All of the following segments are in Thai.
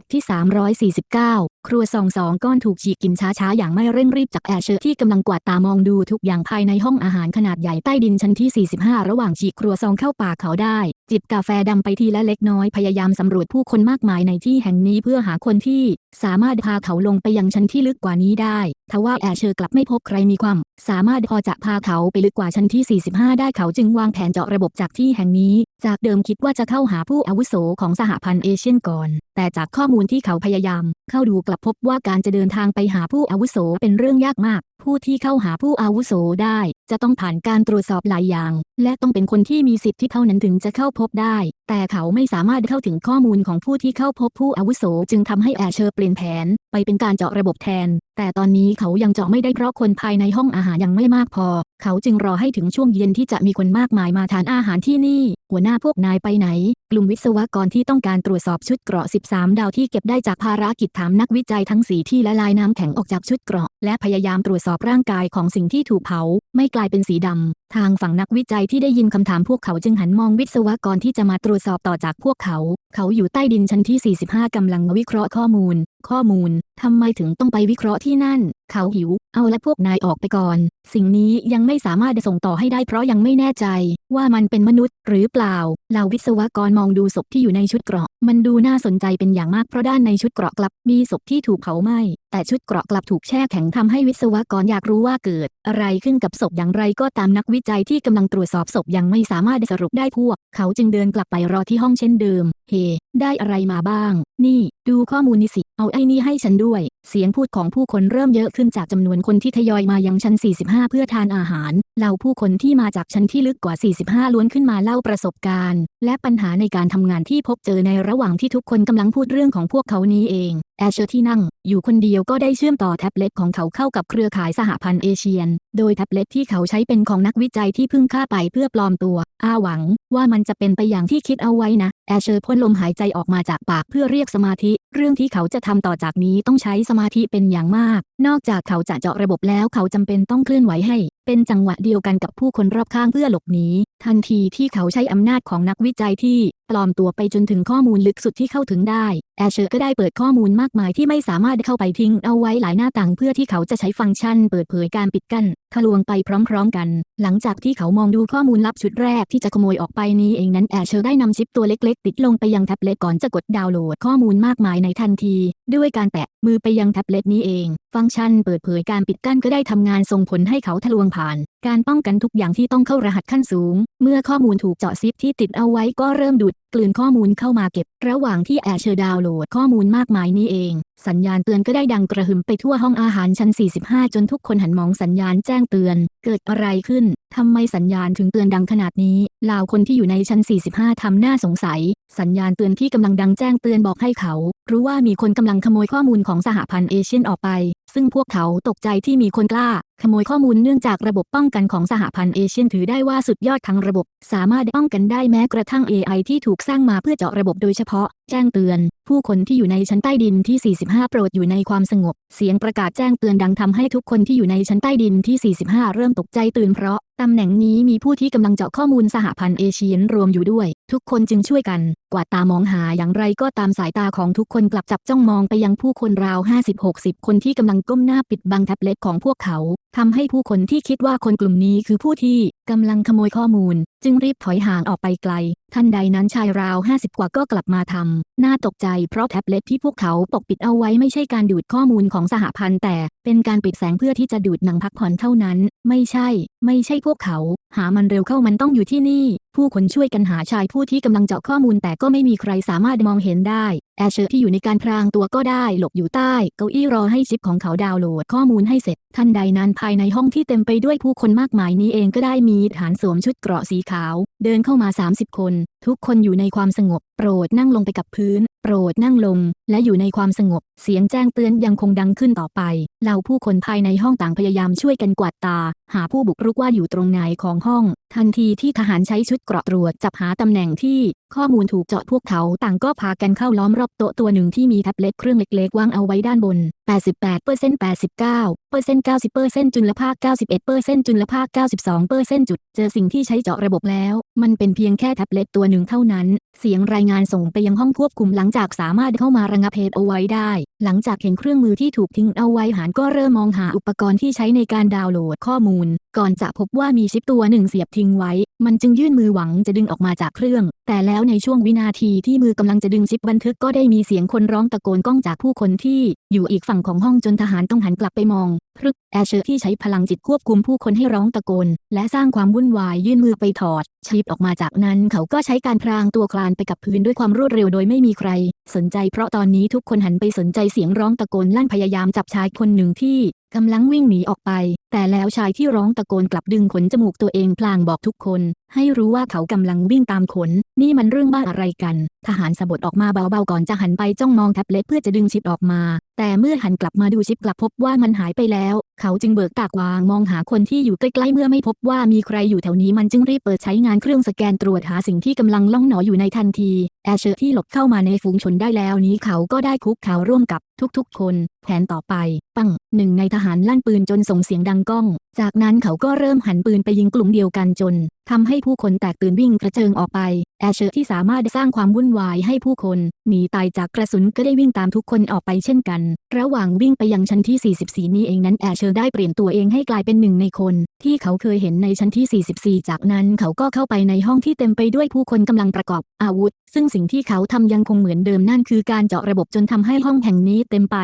ทที่ 349 ครัวซองสองก้อนถูกฉีกกินช้าๆ อย่างไม่เร่งรีบจากแอร์เชอร์ที่กำลังกวาดตามองดูทุกอย่างภายในห้องอาหารขนาดใหญ่ใต้ดินชั้นที่ 45 ระหว่างฉีกครัวซองเข้าปากเขาได้ จิบกาแฟดำไปทีละเล็กน้อยพยายามสำรวจผู้คนมากมายในที่แห่งนี้เพื่อหาคนที่สามารถพาเขาลงไปยังชั้นที่ลึกกว่านี้ได้ ทว่าแอร์เชอร์กลับไม่พบใครมีความ สามารถพอจะพาเขาไปลึกกว่าชั้นที่ 45 ได้เขาจึงวางแผนเจาะระบบจากที่แห่งนี้ จากเดิมคิดว่าจะเข้าหาผู้อาวุโสของสหพันธ์เอเชียนก่อน แต่จากข้อมูลที่เขาพยายาม เข้าดูกลับพบว่าการจะเดินทางไปหาผู้อาวุโสเป็นเรื่องยากมาก ผู้ที่เข้าหาผู้อาวุโสได้ จะต้องผ่านการตรวจสอบหลายอย่าง และต้องเป็นคนที่มีสิทธิ์ที่เท่านั้นถึงจะเข้าพบได้แต่เขาไม่สามารถเข้าถึงข้อมูลของผู้ที่เข้าพบผู้อาวุโสจึงทำให้แอเชอร์เปลี่ยนแผน ไปเป็นการเจาะระบบแทน แต่ตอนนี้เขายังเจาะไม่ได้เพราะคนภายในห้องอาหารยังไม่มากพอ เขาจึงรอให้ถึงช่วงเย็นที่จะมีคนมากมายมาทานอาหารที่นี่ หัวหน้าพวกนายไปไหน กลุ่มวิศวกรที่ต้องการตรวจสอบชุดเกราะ 13 ดาวที่เก็บได้จากภารกิจถามนักวิจัยทั้งสีที่ละลายน้ำแข็งออกจากชุดเกราะ และพยายามตรวจสอบร่างกายของสิ่งที่ถูกเผา ไม่กลายเป็นสีดำทางฝั่งนักวิจัยที่ได้ยินคำถามพวกเขาจึงหันมองวิศวกรที่จะมาตรวจวจสอบต่อจากพวกเขา เขาอยู่ใต้ดินชั้นที่ 45 กำลังวิเคราะห์ข้อมูล ข้อมูล ทำไมถึงต้องไปวิเคราะห์ที่นั่น เขาหิว เอาละพวกนายออกไปก่อน สิ่งนี้ยังไม่สามารถส่งต่อให้ได้เพราะยังไม่แน่ใจ ว่ามันเป็นมนุษย์หรือเปล่า เหล่าวิศวกรมองดูศพที่อยู่ในชุดเกราะ มันดูน่าสนใจเป็นอย่างมากเพราะด้านในชุดเกราะกลับมีศพที่ถูกเผาไหม้ แต่ชุดเกราะกลับถูกแช่แข็งทำให้วิศวกรอยากรู้ว่าเกิด อะไรขึ้นกับศพอย่างไรก็ตามนักวิจัยที่กำลังตรวจสอบศพยังไม่สามารถสรุปได้พวก เขาจึงเดินกลับไปรอที่ห้องเช่นเดิม เฮได้อะไรมาบ้าง นี่ ดูข้อมูลนี่สิ เอาไอ้นี่ให้ฉันด้วย เสียงพูดของผู้คนเริ่มเยอะขึ้นจากจำนวนคนที่ทยอยมายังชั้น 45 เพื่อทานอาหาร เหล่าผู้คนที่มาจากชั้นที่ลึกกว่า 45 ล้วนขึ้นมาเล่าประสบการณ์ และปัญหาในการทำงานที่พบเจอในระหว่างที่ทุกคนกำลังพูดเรื่องของพวกเขานี้เอง แอชเชอร์ที่นั่ง อยู่คนเดียวก็ได้เชื่อมต่อแท็บเล็ตของเขาเข้ากับเครือข่ายสหพันธ์เอเชียน โดยแท็บเล็ตที่เขาใช้เป็นของนักวิจัยที่เพิ่งฆ่าไปเพื่อปลอมตัว อาหวัง ว่ามันจะเป็นไปอย่างที่คิดเอาไว้นะ แอชเชอร์พ่นลมหายใจออกมาจากปากเพื่อเรียกสมาธิ เรื่องที่เขาจะทำต่อจากนี้ต้องใช้สมาธิเป็นอย่างมาก นอกจากเขาจะเจาะระบบแล้วเขาจำเป็นต้องเคลื่อนไหวให้ เป็นจังหวะเดียวกันกับผู้คนรอบข้างเพื่อหลบหนี ทันทีที่เขาใช้อำนาจของนักวิจัยที่ปลอมตัวไปจนถึงข้อมูลลึกสุดที่เข้าถึงได้ แอชเชอร์ก็ได้เปิดข้อมูลมากมายที่ไม่สามารถเข้าไปทิ้งเอาไว้หลายหน้าต่างเพื่อที่เขาจะใช้ฟังก์ชัน เปิดเผยการปิดกั้นทะลวงไปพร้อมๆกัน หลังจากที่เขามองดูข้อมูลลับชุดแรกที่จะขโมยออกไปนี้เองนั้นแอชเชอร์ได้นำชิปตัวเล็กๆ ติดลงไปยังแท็บเล็ตก่อนจะกดดาวน์โหลดข้อมูลมากมายในทันที ด้วยการแตะมือไปยังแท็บเล็ตนี้เอง ฟังก์ชันเปิดเผยการปิดกั้นก็ได้ทำงานส่งผลให้เขาทะลวงผ่าน การป้องกันทุกอย่างที่ต้องเข้ารหัสขั้นสูง เมื่อข้อมูลถูกเจาะซิปที่ติดเอาไว้ก็เริ่มดูดกลืนข้อมูลเข้ามาเก็บ ระหว่างที่แอชเชอร์ดาวน์โหลดข้อมูลมากมายนี้เอง สัญญาณเตือนก็ได้ดังกระหึ่มไปทั่วห้องอาหารชั้น 45 จนทุกคนหันมองสัญญาณแจ้งเตือน เกิดอะไรขึ้นทำไมสัญญาณถึงเตือนดังขนาดนี้เหล่าคนที่อยู่ในชั้น 45 ทำหน้าสงสัย สัญญาณเตือนที่กำลังดังแจ้งเตือนบอกให้เขา รู้ว่ามีคนกำลังขโมยข้อมูลของสหพันธ์เอเชียนออกไปซึ่งพวกเขาตกใจที่มีคนกล้าขโมยข้อมูลเนื่องจากระบบป้องกันของสหพันธ์เอเชียนถือได้ว่าสุดยอดทั้งระบบ สามารถป้องกันได้แม้กระทั่ง AI ที่ถูกสร้างมาเพื่อเจาะระบบโดยเฉพาะ แจ้งเตือน ผู้คนที่อยู่ในชั้นใต้ดินที่ 45 โปรดอยู่ในความสงบ เสียงประกาศแจ้งเตือนดังทำให้ทุกคนที่อยู่ในชั้นใต้ดินที่ 45 เริ่มตกใจตื่นเพราะตำแหน่งนี้มีผู้ที่กำลังเจาะข้อมูลสหพันธ์เอเชียนรวมอยู่ด้วย ทุกคนจึงช่วยกัน กวาดตามองหาอย่างไรก็ตามสายตาของทุกคนกลับจับจ้องมองไปยังผู้คนราว 50-60 คนที่กำลังก้มหน้าปิดบังแท็บเล็ตของพวกเขาทำให้ผู้คนที่คิดว่าคนกลุ่มนี้คือผู้ที่กำลังขโมยข้อมูลจึงรีบถอยห่างออกไปไกลท่านใดนั้นชายราว 50 กว่าก็กลับมาทำน่าตกใจเพราะแท็บเล็ตที่พวกเขาปกปิดเอาไว้ไม่ใช่การดูดข้อมูลของสหพันธ์แต่ เป็นการปิดแสงเพื่อที่จะดูดหนังพักผ่อนเท่านั้น ไม่ใช่ ไม่ใช่พวกเขา หามันเร็วเข้ามันต้องอยู่ที่นี่ ผู้คนช่วยกันหาชายผู้ที่กำลังเจาะข้อมูลแต่ก็ไม่มีใครสามารถมองเห็นได้แอชเชอร์ที่อยู่ในการพรางตัวก็ได้หลบอยู่ใต้เก้าอี้รอให้ชิปของเขาดาวน์โหลดข้อมูลให้เสร็จท่านใดนั้นภายในห้องที่เต็มไปด้วยผู้คนมากมายนี้เองก็ได้มีฐานสวมชุดเกราะสีขาว เดินเข้ามา 30 คน ทุกคนอยู่ในความสงบ โปรดนั่งลงไปกับพื้น โปรดนั่งลง และอยู่ในความสงบ เสียงแจ้งเตือนยังคงดังขึ้นต่อไป เหล่าผู้คนภายในห้องต่างพยายามช่วยกันกวาดตา หาผู้บุกรุกว่าอยู่ตรงไหนของห้อง ทันทีที่ทหารใช้ชุดเกราะตรวจจับหาตำแหน่งที่ ข้อมูลถูกเจาะพวกเขาต่างก็พากันเข้าล้อมรอบโต๊ะตัวหนึ่งที่มีแท็บเล็ตเครื่องเล็กๆวางเอาไว้ด้านบน 88% 89% 90%จุลภาค91%จุลภาค92%จุด เจอสิ่งที่ใช้เจาะระบบแล้ว มันเป็นเพียงแค่แท็บเล็ตตัวหนึ่งเท่านั้น เสียงรายงานส่งไปยังห้องควบคุมหลังจากสามารถเข้ามาระงับเหตุเอาไว้ได้หลังจากเห็นเครื่องมือที่ถูกทิ้งเอาไว้หานก็เริ่มมองหาอุปกรณ์ที่ใช้ในการดาวน์โหลดข้อมูล ก่อนจะพบว่ามีชิปตัวหนึ่งเสียบทิ้งไว้ มันจึงยื่นมือหวังจะดึงออกมาจากเครื่อง แต่แล้วในช่วงวินาทีที่มือกำลังจะดึงชิปบันทึกก็ได้มีเสียงคนร้องตะโกนก้องจากผู้คนที่ อยู่อีกฝั่งของห้องจนทหารต้องหันกลับไปมองพรึกแอร์เชอร์ที่ใช้พลังจิตควบคุมผู้คนให้ร้องตะโกน และสร้างความวุ่นวายยื่นมือไปถอดชิปออกมาจากนั้นเขาก็ใช้การพรางตัวคลานไปกับพื้นด้วยความรวดเร็วโดยไม่มีใคร สนใจเพราะตอนนี้ทุกคนหันไปสนใจเสียงร้องตะโกนลั่นพยายามจับชายคนหนึ่งที่กำลังวิ่งหนีออกไป แต่แล้วชายที่ร้องตะโกนกลับดึงขนจมูกตัวเองพลางบอกทุกคน ให้รู้ว่าเขากำลังวิ่งตามขน นี่มันเรื่องบ้าอะไรกัน ทหารสะบดออกมาเบาๆก่อนจะหันไปจ้องมองแท็บเล็ตเพื่อจะดึงชิปออกมา แต่เมื่อหันกลับมาดูชิปกลับพบว่ามันหายไปแล้ว เขาจึงเบิกตากวางมองหาคนที่อยู่ใกล้ๆเมื่อไม่พบว่ามีใครอยู่แถวนี้มันจึงรีบเปิดใช้งานเครื่องสแกนตรวจหาสิ่งที่กำลังล่องหนออยู่ในทันที แอเชอร์ที่หลบเข้ามาในฝูงชนได้แล้วนี้เขาก็ได้คุกเข่าร่วมกับทุกๆ คนแผนต่อไป ปังหนึ่งในทหารลั่นปืนจนส่งเสียงดังก้อง จากนั้นเขาก็เริ่มหันปืนไปยิงกลุ่มเดียวกันจนทำให้ผู้คนแตกตื่นวิ่งกระเจิงออกไป แอเชอร์ที่สามารถสร้างความวุ่นวายให้ผู้คนหนีตายจากกระสุนก็ได้วิ่งตามทุกคนออกไปเช่นกัน ระหว่างวิ่งไปยังชั้นที่ 44 นี้เองนั้นแอชเชอร์ได้เปลี่ยนตัวเองให้กลายเป็นหนึ่งในคน ที่เขาเคยเห็นในชั้นที่ 44 จากนั้นเขาก็เข้าไปในห้องที่เต็มไปด้วยผู้คนกำลังประกอบอาวุธซึ่งสิ่งที่เขาทำยังคงเหมือนเดิมนั่นคือการเจาะระบบจนทำให้ห้องแห่งนี้เต็มไป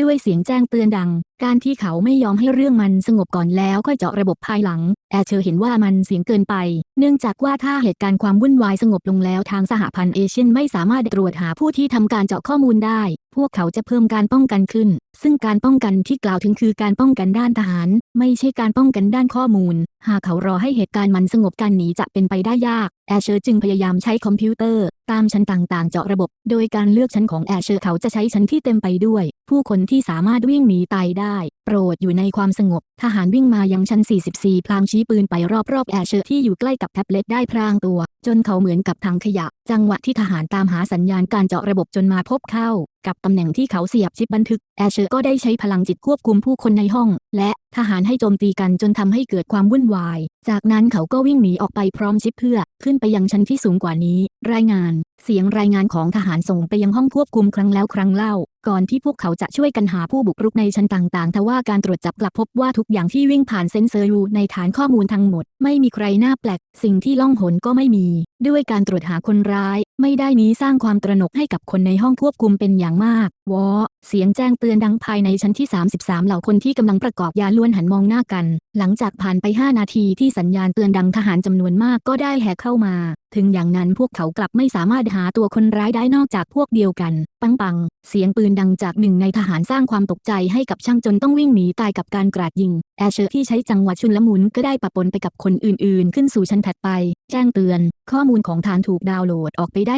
ด้วยเสียงแจ้งเตือนดัง การที่เขาไม่ยอมให้เรื่องมันสงบก่อนแล้วค่อยเจาะระบบภายหลัง แอร์เชอร์เห็นว่ามันเสียงเกินไป เนื่องจากว่าถ้าเหตุการณ์ความวุ่นวายสงบลงแล้วทางสหพันธ์เอเชียนไม่สามารถตรวจหาผู้ที่ทำการเจาะข้อมูลได้พวกเขาจะเพิ่มการป้องกันขึ้น ซึ่งการป้องกันที่กล่าวถึงคือการป้องกันด้านทหาร ไม่ใช่การป้องกันด้านข้อมูล หากเขารอให้เหตุการณ์มันสงบการหนีจะเป็นไปได้ยาก แอชเชอร์จึงพยายามใช้คอมพิวเตอร์ ตามชั้นต่างๆ เจาะระบบ โดยการเลือกชั้นของแอชเชอร์เขาจะใช้ชั้นที่เต็มไปด้วย ผู้คนที่สามารถวิ่งหนีตายได้ รดอยู่ในความสงบ ทหารวิ่งมายังชั้น 44 พลางชี้ปืนไปรอบๆ แอร์เชอร์ที่อยู่ใกล้กับแท็บเล็ตได้พรางตัว จนเขาเหมือนกับถังขยะ จังหวะที่ทหารตามหาสัญญาณการเจาะระบบจนมาพบเข้า กับตำแหน่งที่เขาเสียบชิปบันทึก แอร์เชอร์ก็ได้ใช้พลังจิตควบคุมผู้คนในห้อง และทหารให้โจมตีกันจนทำให้เกิดความวุ่นวาย จากนั้นเขาก็วิ่งหนีออกไปพร้อมชิปเพื่อขึ้นไปยังชั้นที่สูงกว่านี้ รายงาน เสียงรายงานของทหารส่งไปยังห้องควบคุมครั้งแล้วครั้งเล่า ก่อนที่พวกเขาจะช่วยกันหาผู้บุกรุกในชั้นต่างๆ ทว่าการตรวจจับกลับพบว่าทุกอย่างที่วิ่งผ่านเซ็นเซอร์อยู่ในฐานข้อมูลทั้งหมด ไม่มีใครหน้าแปลก สิ่งที่ล่องหนก็ไม่มี ด้วยการตรวจหาคนร้าย ไม่ได้นี้สร้างความตระหนกให้กับคนในห้องควบคุมเป็นอย่างมาก วอ เสียงแจ้งเตือนดังภายในชั้นที่ 33 เหล่าคนที่กำลังประกอบยาล้วนหันมองหน้ากัน หลังจากผ่านไป 5 นาทีที่สัญญาณเตือนดังทหารจำนวนมากก็ได้แหกเข้ามา ถึงอย่างนั้นพวกเขากลับไม่สามารถหาตัวคนร้ายได้นอกจากพวกเดียวกัน ปังปัง เสียงปืนดังจากหนึ่งในทหารสร้างความตกใจให้กับช่างจนต้องวิ่งหนีตายกับการกราดยิง แอเชอร์ที่ใช้จังหวะชุนละมุนก็ได้ปะปนไปกับคนอื่นๆ ขึ้นสู่ชั้นถัดไป แจ้งเตือน ข้อมูลของฐานถูกดาวน์โหลดออกไปได้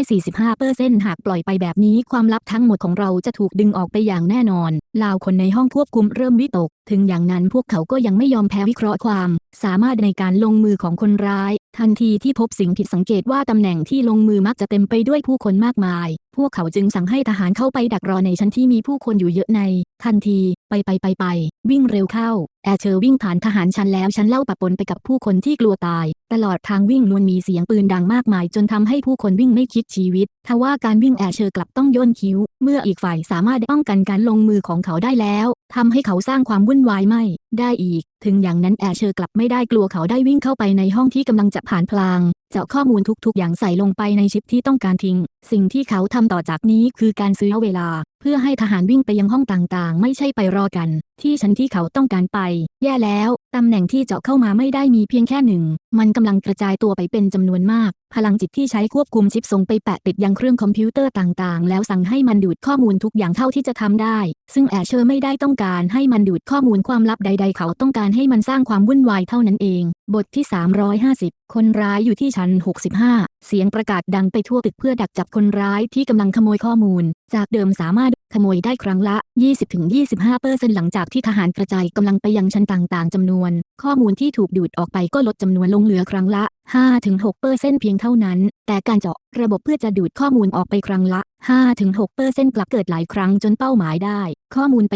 45%หากปล่อยไปแบบนี้ความลับทั้งหมดของเราจะถูกดึงออกไปอย่างแน่นอน ลาวคนในห้องควบคุมเริ่มวิตก ถึงอย่างนั้นพวกเขาก็ยังไม่ยอมแพ้วิเคราะห์ความ สามารถในการลงมือของคนร้าย ทันทีที่พบสิ่งผิดสังเกตว่าตำแหน่งที่ลงมือมักจะเต็มไปด้วยผู้คนมากมาย พวกเขาจึงสั่งให้ทหารเข้าไปดักรอในชั้นที่มีผู้คนอยู่เยอะใน ทันที ไปไปไปไป วิ่งเร็วเข้า แอเชอร์วิ่งผ่านทหารชั้นแล้วชั้นเล่าปะปนไปกับผู้คนที่กลัวตาย ตลอดทางวิ่งล้วนมีเสียงปืนดังมากมาย จนทำให้ผู้คนวิ่งไม่คิดชีวิต ทว่าการวิ่งแอเชอร์กลับต้องย่นคิ้ว เมื่ออีกฝ่ายสามารถป้องกันการลงมือของเขาได้แล้วทำให้เขาสร้างความวุ่นวายไม่ ได้อีก ถึงอย่างนั้นแอเชอร์กลับไม่ได้กลัวเขาได้วิ่งเข้าไปในห้องที่กำลังจะผ่านพลางเจาะข้อมูลทุกๆ อย่างใส่ลงไปในชิปที่ต้องการทิ้ง สิ่งที่เขาทำต่อจากนี้คือการซื้อเวลา เพื่อให้ทหารวิ่งไปยังห้องต่างๆ ไม่ใช่ไปรอกัน ที่ชั้นที่เขาต้องการไป แย่แล้ว ตำแหน่งที่เจาะเข้ามาไม่ได้มีเพียงแค่หนึ่ง มันกำลังกระจายตัวไปเป็นจำนวนมาก พลังจิตที่ใช้ควบคุมชิปส่งไปแปะติดยังเครื่องคอมพิวเตอร์ต่างๆ แล้วสั่งให้มันดูดข้อมูลทุกอย่างเท่าที่จะทำได้ ซึ่งแอชเชอร์ไม่ได้ต้องการให้มันดูดข้อมูลความลับใด ๆ เขาต้องการให้มันสร้างความวุ่นวายเท่านั้นเอง บทที่ 350 คนร้ายอยู่ที่ชั้น 65 เสียงประกาศดังไปทั่วตึกเพื่อดักจับคนร้ายที่กำลังขโมยข้อมูล จากเดิมสามารถ ขโมยได้ครั้งละ 20-25เปอร์เซ็นต์หลังจากที่ทหารกระจายกำลังไปยังชั้นต่างๆจำนวน ข้อมูลที่ถูกดูดออกไปก็ลดจำนวนลงเหลือครั้งละ 5-6เปอร์เซ็นต์เพียงเท่านั้น แต่การเจาะระบบเพื่อจะดูดข้อมูลออกไปครั้งละ 5-6%กลับเกิดหลายครั้งจนเป้าหมายได้ ข้อมูลไป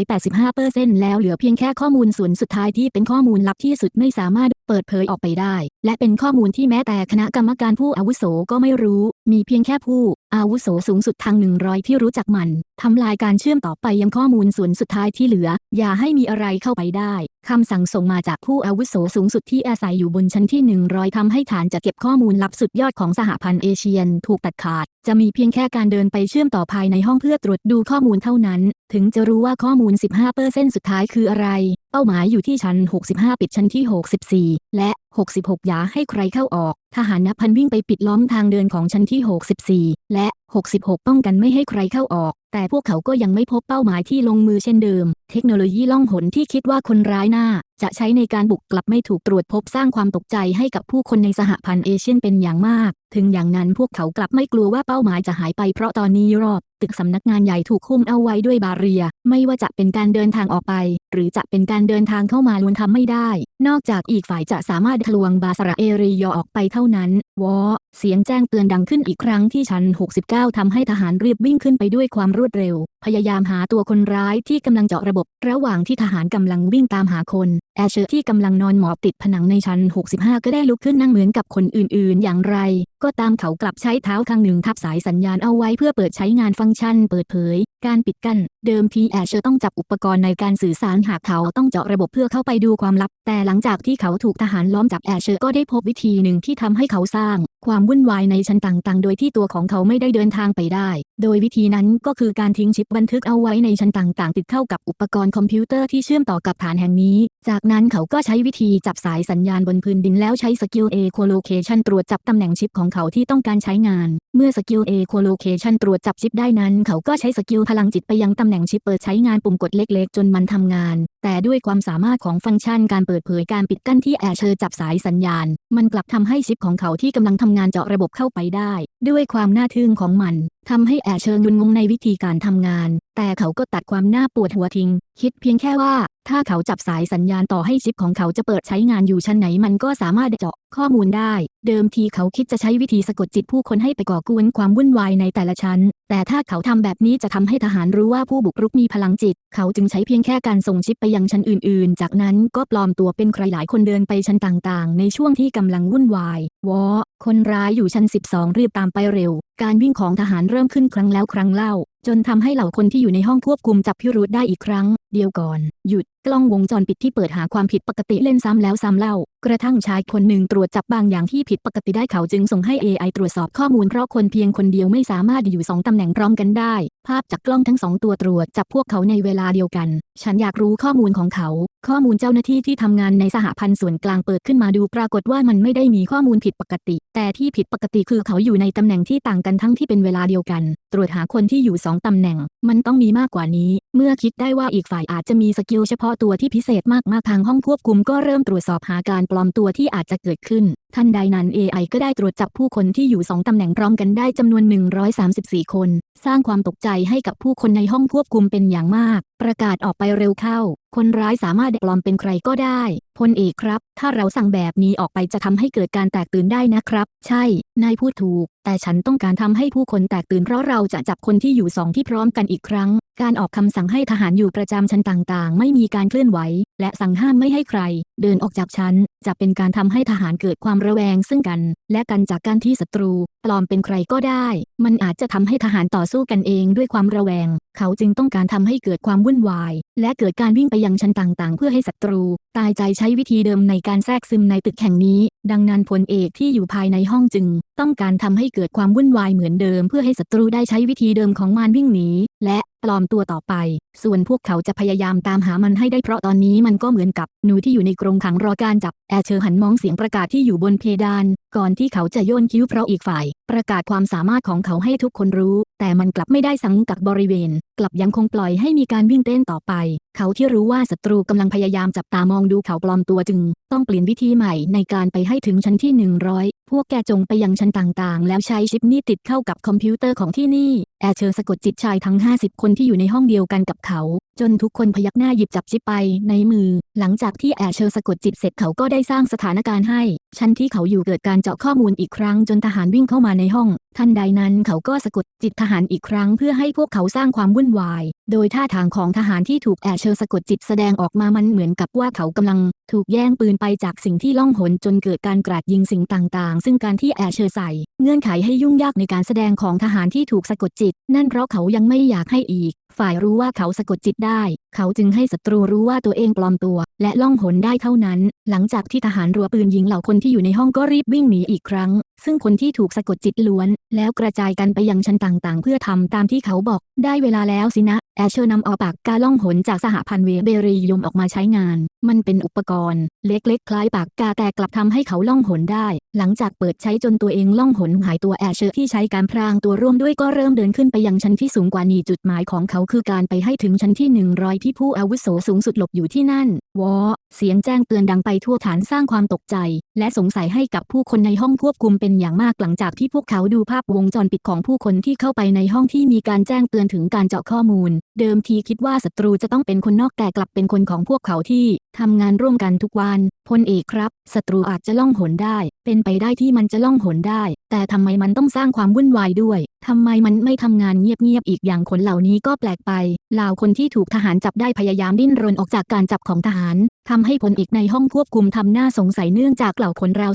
85%แล้วเหลือเพียงแค่ข้อมูลส่วนสุดท้ายที่เป็นข้อมูลลับที่สุดไม่สามารถเปิดเผยออกไปได้ และเป็นข้อมูลที่แม้แต่คณะกรรมการผู้อาวุโสก็ไม่รู้ มีเพียงแค่ผู้อาวุโสสูงสุดทาง100ที่รู้จักมันทำลายการเชื่อมต่อไปยังข้อมูลส่วนสุดท้ายที่เหลือ อย่าให้มีอะไรเข้าไปได้คำสั่งส่งมาจากผู้อาวุโสสูงสุดที่อาศัยอยู่บนชั้นที่100ทำให้ฐานจัดเก็บข้อมูลลับสุดยอดของสหพันธ์เอเชียน ถูกตัดขาด จะมีเพียงแค่การเดินไปเชื่อมต่อภายในห้องเพื่อตรวจดูข้อมูลเท่านั้น ถึงจะรู้ว่าข้อมูล 15%สุดท้ายคืออะไร ป้าหมายอยู่ที่ชั้น 65 ปิดชั้นที่ 64 และ 66 อย่าให้ใครเข้าออก ทหารนับพันวิ่งไปปิดล้อมทางเดินของชั้นที่ 64 และ 66 ป้องกันไม่ให้ใครเข้าออก แต่พวกเขาก็ยังไม่พบเป้าหมายที่ลงมือเช่นเดิม เทคโนโลยีล่องหนที่คิดว่าคนร้ายหน้า จะใช้ในการบุกกลับไม่ถูกตรวจพบสร้างความตกใจให้กับผู้คนในสหพันธ์เอเชียเป็นอย่างมาก ถึงอย่างนั้นพวกเขากลับไม่กลัวว่าเป้าหมายจะหายไปเพราะตอนนี้รอบ ตึกสำนักงานใหญ่ถูกคุมเอาไว้ด้วยบาเรีย ไม่ว่าจะเป็นการเดินทางออกไป หรือจะเป็นการเดินทางเข้ามาล้วนทำไม่ได้ นอกจากอีกฝ่ายจะสามารถทะลวงบาสระเอริยอออกไปเท่านั้น วอ เสียงแจ้งเตือนดังขึ้นอีกครั้งที่ชั้น 69ทำให้ทหารรีบวิ่งขึ้นไปด้วยความรวดเร็ว พยายามหาตัวคนร้ายที่กำลังเจาะระบบ ระหว่างที่ทหารกำลังวิ่งตามหาคน แอชเชอร์ที่กำลังนอนหมอบติดผนังในชั้น 65 ก็ได้ลุกขึ้นนั่งเหมือนกับคนอื่นๆ อย่างไร ก็ตามเขากลับใช้เท้าข้างหนึ่งทับสายสัญญาณเอาไว้เพื่อเปิดใช้งานฟังก์ชันเปิดเผย การปิดกั้น เดิมทีแอชเชอร์ต้องจับอุปกรณ์ในการสื่อสารหากเขาต้องเจาะระบบเพื่อเข้าไปดูความลับ แต่หลังจากที่เขาถูกทหารล้อมจับแอชเชอร์ก็ได้พบวิธีหนึ่งที่ทำให้เขาสร้าง ความวุ่นวายในชั้นต่างๆ โดยที่ตัวของเขาไม่ได้เดินทางไปได้ โดยวิธีนั้นก็คือการทิ้งชิปบันทึกเอาไว้ในชั้นต่างๆ ติดเข้ากับอุปกรณ์คอมพิวเตอร์ที่เชื่อมต่อกับฐานแห่งนี้ จากนั้นเขาก็ใช้วิธีจับสายสัญญาณบนพื้นดินแล้วใช้สกิล A Collocation ตรวจจับตำแหน่งชิปของเขาที่ต้องการใช้งาน เมื่อสกิล A Collocation ตรวจจับชิปได้นั้น เขาก็ใช้สกิลพลังจิตไปยังตำแหน่งชิปเปิดใช้งานปุ่มกดเล็ก ๆ จนมันทำงาน แต่ด้วยความสามารถของฟังก์ชันการเปิดเผยการปิดกั้นที่แอชเชอร์จับสายสัญญาณ มันกลับทำให้ชิปของเขาที่กำลังทำงานเจาะระบบเข้าไปได้ด้วยความน่าทึ่งของมันทำให้แอชเชอร์งุนงงในวิธีการทำงาน แต่เขาก็ตัดความน่าปวดหัวทิ้ง คิดเพียงแค่ว่า ถ้าเขาจับสายสัญญาณต่อให้ชิปของเขาจะเปิดใช้งานอยู่ชั้นไหนมันก็สามารถเจาะข้อมูลได้ เดิมทีเขาคิดจะใช้วิธีสะกดจิตผู้คนให้ไปก่อกวนความวุ่นวายในแต่ละชั้น แต่ถ้าเขาทำแบบนี้จะทำให้ทหารรู้ว่าผู้บุกรุกมีพลังจิต เขาจึงใช้เพียงแค่การส่งชิปไปยังชั้นอื่น ๆ จากนั้นก็ปลอมตัวเป็นใครหลายคนเดินไปชั้นต่าง ๆ ในช่วงที่กำลังวุ่นวายวอคนร้ายอยู่ชั้น 12 รีบตามไปเร็ว การวิ่งของทหารเริ่มขึ้นครั้งแล้วครั้งเล่า จนทำให้เหล่าคนที่อยู่ในห้องควบคุมจับพิรุธได้อีกครั้ง เดียวก่อน หยุด กล้องวงจรปิดที่เปิดหาความผิดปกติเล่นซ้ำแล้วซ้ำเล่า กระทั่งชายคนหนึ่งตรวจจับบางอย่างที่ผิดปกติได้เขาจึงส่งให้ AI ตรวจสอบข้อมูลเพราะคนเพียงคนเดียวไม่สามารถอยู่สองตำแหน่งพร้อมกันได้ ภาพจากกล้องทั้งสองตัวตรวจจับพวกเขาในเวลาเดียวกัน ฉันอยากรู้ข้อมูลของเขา ข้อมูลเจ้าหน้าที่ที่ทำงานในสหพันธ์ส่วนกลางเปิดขึ้นมาดูปรากฏว่ามันไม่ได้มีข้อมูลผิดปกติ แต่ที่ผิดปกติคือเขาอยู่ในตำแหน่งที่ต่างกันทั้งที่เป็นเวลาเดียวกัน ตรวจหาคนที่อยู่สองตำแหน่ง มันต้องมีมากกว่านี้ เมื่อคิดได้ว่าอีกฝ่ายอาจจะมีสกิลเฉพาะตัวที่พิเศษมากๆทางห้องควบคุมก็เริ่มตรวจสอบหาการปลอมตัวที่อาจจะเกิดขึ้น ทันใดนั้น AI ก็ได้ตรวจจับผู้คนที่อยู่สองตำแหน่งพร้อมกันได้จำนวน 134 คน สร้างความตกใจให้กับผู้คนในห้องควบคุมเป็นอย่างมาก ประกาศออกไปเร็วเข้า คนร้ายสามารถปลอมเป็นใครก็ได้พลเอกครับ ถ้าเราสั่งแบบนี้ออกไปจะทำให้เกิดการแตกตื่นได้นะครับ ใช่ นายพูดถูก แต่ฉันต้องการทำให้ผู้คนแตกตื่นเพราะเราจะจับคนที่อยู่สองที่พร้อมกันอีกครั้ง การออกคำสั่งให้ทหารอยู่ประจำชั้นต่างๆ ไม่มีการเคลื่อนไหว และสั่งห้ามไม่ให้ใคร เดินออกจากชั้น จะเป็นการทำให้ทหารเกิดความระแวงซึ่งกัน และกันจากการที่ศัตรูปลอมเป็นใครก็ได้ มันอาจจะทำให้ทหารต่อสู้กันเองด้วยความระแวง เขาจึงต้องการทำให้เกิดความวุ่นวาย และเกิดการวิ่งไปยังชั้นต่างๆ เพื่อให้ศัตรู ตายใจใช้วิธีเดิมในการแทรกซึมในตึกแห่งนี้ ดังนั้นพลเอกที่อยู่ภายในห้องจึง ต้องการทำให้เกิดความวุ่นวายเหมือนเดิม เพื่อให้ศัตรูได้ใช้วิธีเดิมของมารวิ่งหนีและ ปลอมตัวต่อไป ส่วนพวกเขาจะพยายามตามหามันให้ได้เพราะตอนนี้มันก็เหมือนกับหนูที่อยู่ในกรงขังรอการจับ แอเชอร์หันมองเสียงประกาศที่อยู่บนเพดาน ก่อนที่เขาจะโยนคิ้วเพราะอีกฝ่าย ประกาศความสามารถของเขาให้ทุกคนรู้ แต่มันกลับไม่ได้สังกัดบริเวณ กลับยังคงปล่อยให้มีการวิ่งเต้นต่อไป เขาที่รู้ว่าศัตรูกำลังพยายามจับตามองดูเขาปลอมตัวจึง ต้องเปลี่ยนวิธีใหม่ในการไปให้ถึงชั้นที่ 100 พวกแกจงไปยังชั้นต่างๆ แล้วใช้ชิปนี้ติดเข้ากับคอมพิวเตอร์ของที่นี่ แอร์เชอร์สะกดจิตชายทั้ง 50 คนที่อยู่ในห้องเดียวกันกับเขา จนทุกคนพยักหน้าหยิบจับชิปไปในมือ หลังจากที่แอร์เชอร์สะกดจิตเสร็จเขาก็ได้สร้างสถานการณ์ให้ ชั้นที่เขาอยู่เกิดการเจาะข้อมูลอีกครั้งจนทหารวิ่งเข้ามาในห้อง ทันใดนั้นเขาก็สะกดจิตทหารอีกครั้งเพื่อให้พวกเขาสร้างความวุ่นวาย โดยท่าทางของทหารที่ถูกแอเชอร์สะกดจิตแสดงออกมามันเหมือนกับว่าเขากำลัง ถูกแย่งปืนไปจากสิ่งที่ล่องหนจนเกิดการกราดยิงสิ่งต่างๆ ซึ่งการที่แอเชอร์ใส่ เงื่อนไขให้ยุ่งยากในการแสดงของทหารที่ถูกสะกดจิต นั่นเพราะเขายังไม่อยากให้อีก ฝ่ายรู้ว่าเขาสะกดจิตได้ เขาจึงให้ศัตรูรู้ว่าตัวเองปลอมตัว และล่องหนได้เท่านั้น หลังจากที่ทหารรัวปืนยิงเหล่าคนที่อยู่ในห้องก็รีบวิ่งหนีอีกครั้ง ซึ่งคนที่ถูกสะกดจิตล้วน แล้วกระจายกันไปยังชั้นต่างๆ เพื่อทำตามที่เขาบอก ได้เวลาแล้วสินะ แอชเชอร์นำเอปากกาล่องหนจากสหพันธ์เวเบรียมออกมาใช้งาน มันเป็นอุปกรณ์ เล็กๆ คล้ายปากกาแต่กลับทำให้เขาล่องหนได้ หลังจากเปิดใช้จนตัวเองล่องหนหายตัวแอชเชอร์ที่ใช้การพรางตัวร่วมด้วยก็เริ่มเดินขึ้นไปยังชั้นที่สูงกว่านี้จุดหมายของเขาคือการไปให้ถึงชั้นที่ 100 ที่ผู้อาวุโสสูงสุดหลบอยู่ที่นั่น วอ เสียงแจ้งเตือนดังไปทั่วฐานสร้างความตกใจ และสงสัยให้กับผู้คนในห้องควบคุมเป็นอย่างมากหลังจากที่พวกเขาดูภาพวงจรปิดของผู้คนที่เข้าไปในห้องที่มีการแจ้งเตือนถึงการเจาะข้อมูล เดิมทีคิดว่าศัตรูจะต้องเป็นคนนอกแต่กลับเป็นคนของพวกเขาที่ ทำงานร่วมกันทุกวัน พลเอกครับ ศัตรูอาจจะล่องหนได้ เป็นไปได้ที่มันจะล่องหนได้ แต่ทำไมมันต้องสร้างความวุ่นวายด้วย ทำไมมันไม่ทำงานเงียบๆอีกอย่างคนเหล่านี้ก็แปลกไป เหล่าคนที่ถูกทหารจับได้พยายามดิ้นรนออกจากการจับของทหารทำให้พลเอกในห้องควบคุมทำหน้าสงสัยเนื่องจากเหล่าคนราว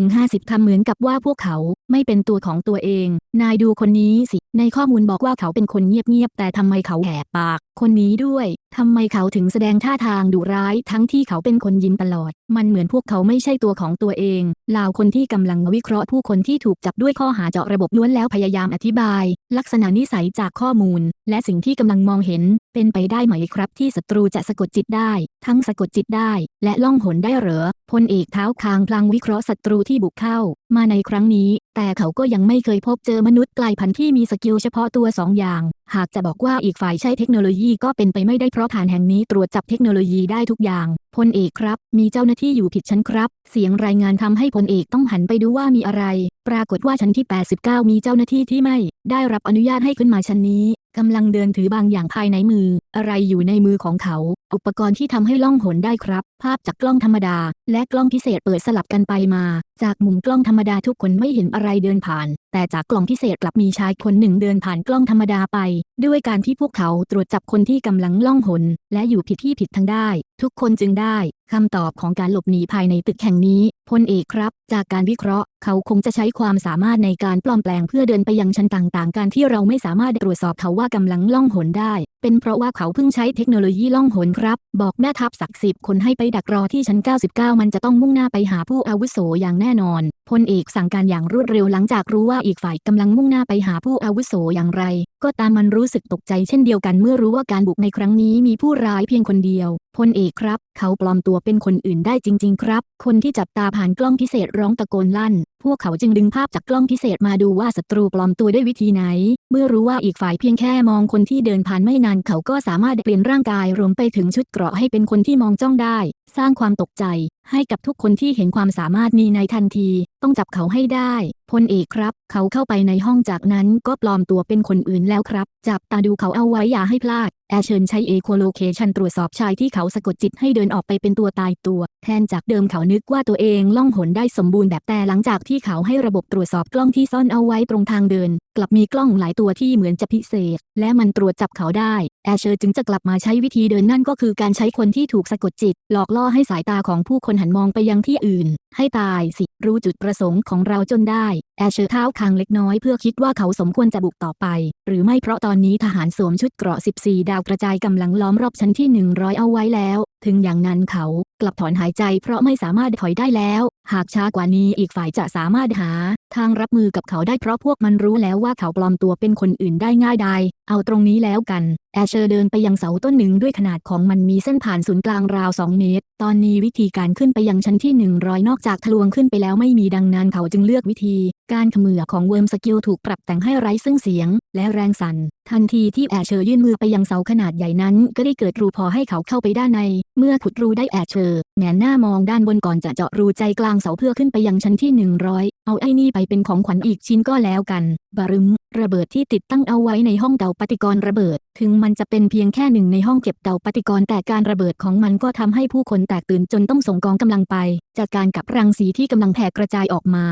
40-50ทำเหมือนกับว่าพวกเขาไม่เป็นตัวของตัวเอง นายดูคนนี้สิ ในข้อมูลบอกว่าเขาเป็นคนเงียบๆแต่ทำไมเขาแหบปาก คนนี้ด้วยทำไมเขาถึงแสดงท่าทางดุร้ายทั้งที่เขาเป็นคนยิ้มตลอด มันเหมือนพวกเขาไม่ใช่ตัวของตัวเองเหล่าคนที่กำลังวิเคราะห์ผู้คนที่ถูกจับด้วยข้อหาเจาะระบบล้วนแล้วพยายามอธิบาย ลักษณะนิสัยจากข้อมูล และสิ่งที่กำลังมองเห็น เป็นไปได้ไหมครับที่ศัตรูจะสะกดจิตได้ ทั้งสะกดจิตได้ และล่องหนได้เหรอ พลเอกเท้าคางพลางวิเคราะห์ศัตรูที่บุกเข้า มาในครั้งนี้ แต่เขาก็ยังไม่เคยพบเจอมนุษย์กลายพันธุ์ที่มีสกิลเฉพาะตัวสองอย่าง หากจะบอกว่าอีกฝ่ายใช้เทคโนโลยีก็เป็นไปไม่ได้เพราะฐานแห่งนี้ตรวจจับเทคโนโลยีได้ทุกอย่างพลเอกครับ มีเจ้าหน้าที่อยู่ผิดชั้นครับ เสียงรายงานทำให้พลเอกต้องหันไปดูว่ามีอะไร ปรากฏว่าชั้นที่ 89 มีเจ้าหน้าที่ที่ไม่ ได้รับอนุญาตให้ขึ้นมาชั้นนี้กำลังเดินถือบางอย่างภายในมือ อะไรอยู่ในมือของเขา อุปกรณ์ที่ทำให้ล่องหนได้ครับ ภาพจากกล้องธรรมดา และกล้องพิเศษเปิดสลับกันไปมา จากมุมกล้องธรรมดาทุกคนไม่เห็นอะไรเดินผ่าน แต่จากกล้องพิเศษกลับมีชายคนหนึ่งเดินผ่านกล้องธรรมดาไป ด้วยการที่พวกเขาตรวจจับคนที่กำลังล่องหน และอยู่ผิดที่ผิดทางได้ ทุกคนจึงได้คำตอบของการหลบหนีภายในตึกแห่งนี้พลเอกครับ จากการวิเคราะห์ เขาคงจะใช้ความสามารถในการปลอมแปลงเพื่อเดินไปยังชั้นต่างๆ การที่เราไม่สามารถตรวจสอบเขาว่ากำลังล่องหนได้ เป็นเพราะว่าเขาเพิ่งใช้เทคโนโลยีล่องหนครับ บอกแม่ทัพสักดิ์สิบคนให้ไปดักรอที่ชั้น 99 มันจะต้องมุ่งหน้าไปหาผู้อาวุโสอย่างแน่นอน พลเอกสั่งการอย่างรวดเร็วหลังจากรู้ว่าอีกฝ่ายกำลังมุ่งหน้าไปหาผู้อาวุโสอย่างไร ก็ตามมันรู้สึกตกใจเช่นเดียวกันเมื่อรู้ว่าการบุกในครั้งนี้มีผู้ร้ายเพียงคนเดียว พลเอกครับ เขาปลอมตัวเป็นคนอื่นได้จริง ๆ ครับ คนที่จับตาผ่านกล้องพิเศษร้องตะโกนลั่น พวกเขาจึงดึงภาพจากกล้องพิเศษมาดูว่าศัตรูปลอมตัวด้วยวิธีไหน เมื่อรู้ว่าอีกฝ่ายเพียงแค่มองคนที่เดินผ่านไม่นานเขาก็สามารถเปลี่ยนร่างกายรวมไปถึงชุดเกราะให้เป็นคนที่มองจ้องได้ สร้างความตกใจ ให้กับทุกคนที่เห็นความสามารถนี้ในทันที ต้องจับเขาให้ได้ พลเอกครับ เขาเข้าไปในห้องจากนั้นก็ปลอมตัวเป็นคนอื่นแล้วครับ จับตาดูเขาเอาไว้อย่าให้พลาดแอเชิญใช้เอโคโลเคชันตรวจสอบชายที่เขาสะกดจิตให้เดินออกไปเป็นตัวตายตัว แทนจากเดิมเขานึกว่าตัวเองล่องหนได้สมบูรณ์แบบแต่หลังจากที่เขาให้ระบบตรวจสอบกล้องที่ซ่อนเอาไว้ตรงทางเดิน กลับมีกล้องหลายตัวที่เหมือนจะพิเศษ และมันตรวจจับเขาได้ แอร์เชอร์จึงจะกลับมาใช้วิธีเดินนั่นก็คือการใช้คนที่ถูกสะกดจิต หลอกล่อให้สายตาของผู้คนหันมองไปยังที่อื่น ให้ตายสิ รู้จุดประสงค์ของเราจนได้ แอร์เชอร์เท้าคางเล็กน้อยเพื่อคิดว่าเขาสมควรจะบุกต่อไป หรือไม่เพราะตอนนี้ทหารสวมชุดเกราะ 14 ดาวกระจายกำลังล้อมรอบชั้นที่ 100 เอาไว้แล้ว ถึงอย่างนั้นเขากลับถอนหายใจเพราะไม่สามารถถอยได้แล้ว หากช้ากว่านี้อีกฝ่ายจะสามารถหา ทางรับมือกับเขาได้เพราะพวกมันรู้แล้วว่าเขาปลอมตัวเป็นคนอื่นได้ง่ายดายเอาตรงนี้แล้วกัน แอชเชอร์เดินไปยังเสาต้นหนึ่งด้วยขนาดของมันมีเส้นผ่านศูนย์กลางราว 2 เมตร ตอนนี้วิธีการขึ้นไปยังชั้นที่ 100 นอกจากทะลวงขึ้นไปแล้วไม่มีดังนั้นเขาจึงเลือกวิธี การขมือของเวิร์มสกิลถูกปรับแต่งให้ไร้ซึ่งเสียง และแรงสั่น ทันทีที่แอชเชอร์ยื่นมือไปยังเสาขนาดใหญ่นั้น ก็ได้เกิดรูพอให้เขาเข้าไปด้านใน เมื่อขุดรูได้แอชเชอร์แงนหน้ามองด้านบนก่อนจะเจาะรูใจกลางเสาเพื่อขึ้นไปยังชั้นที่ 100 เอาไอ้นี่ไปเป็นของขวัญอีกชิ้นก็แล้วกัน บารึม ระเบิดที่ติดตั้งเอาไว้ในห้องเตาปฏิกรณ์ระเบิด ถึงมันจะเป็นเพียงแค่หนึ่งในห้องเก็บเตาปฏิกรณ์แต่การระเบิดของมันก็ทำให้ผู้คนแตกตื่นจนต้องส่งกองกำลังไปจากการกับรังสีที่กำลังแผ่กระจายออกมา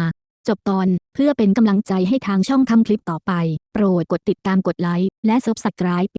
จบตอนเพื่อเป็นกำลังใจให้ทางช่องทำคลิปต่อไป โปรดกดติดตามกดไลค์และ Subscribe